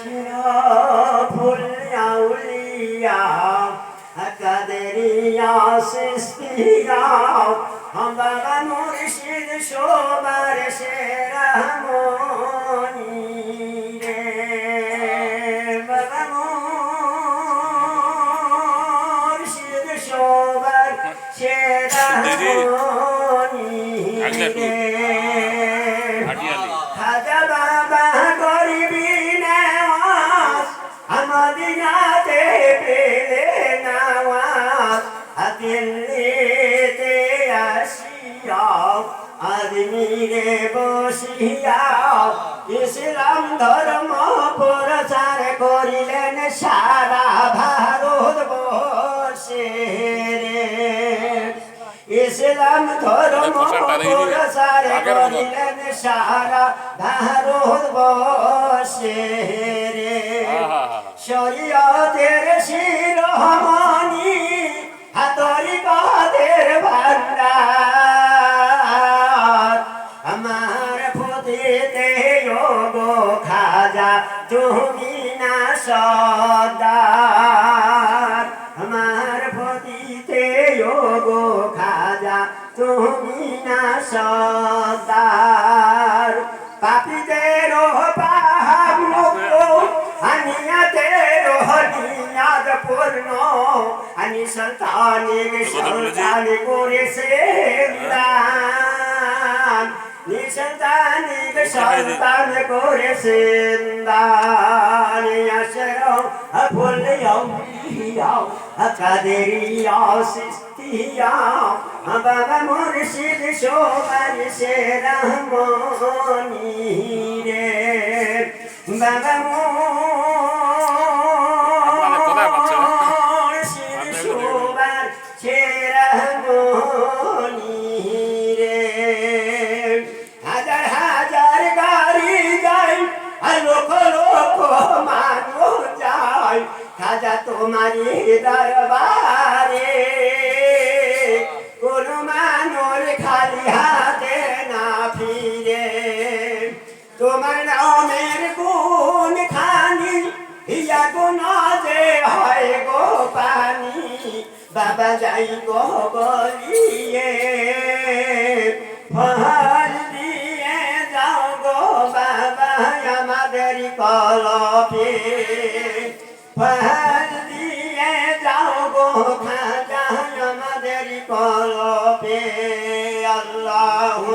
শিরফুল আউলিয়া কাদেরিয়া সিস্তিয়া বাবা মুর্শিদ শোবার সেরা মনি রে বাবা মুর্শিদ শোবার সেরা মনি রে দিল্লিতে আসিয়া আদমিরে বসিয়া ইসলাম ধর্ম প্রচার করিলেন সারা ভারত বসে ইসলাম ধর্ম প্রচার করিলেন সারা ভারত বসে রে। শরীয়তের আমার পুতিতে গো খাজা তুমি না সদার আমার পুতিতে গো খাজা তুমি না সদার পাপীদের পাপ মুক্ত আনিয়াতের নিয়াদ পূর্ণ। আনি সন্তানিক সন্তান করেছে। নিসন্তানিক সন্তান করেছেন দান আশরাও আফুলিয়াও ইহিয়াও আকাদেরিয়াও সিস্তিয়াও বাবা মুর্শিদ শোবার সে রহমনি রে। বাবা খাজা তোমারি দরবারে। কোন মানুষ খালি হাতে না ফিরে। তোমার নামের কোন খানি ইয়া গুণ যে হয় গো পানি। বাবা যাই গো বলিয়ে, ফল দিয়ে যাও গো বাবা আমাদের কলপে ফল দিয়ে যাও গো খাজা আমাদের কলপে আল্লাহ।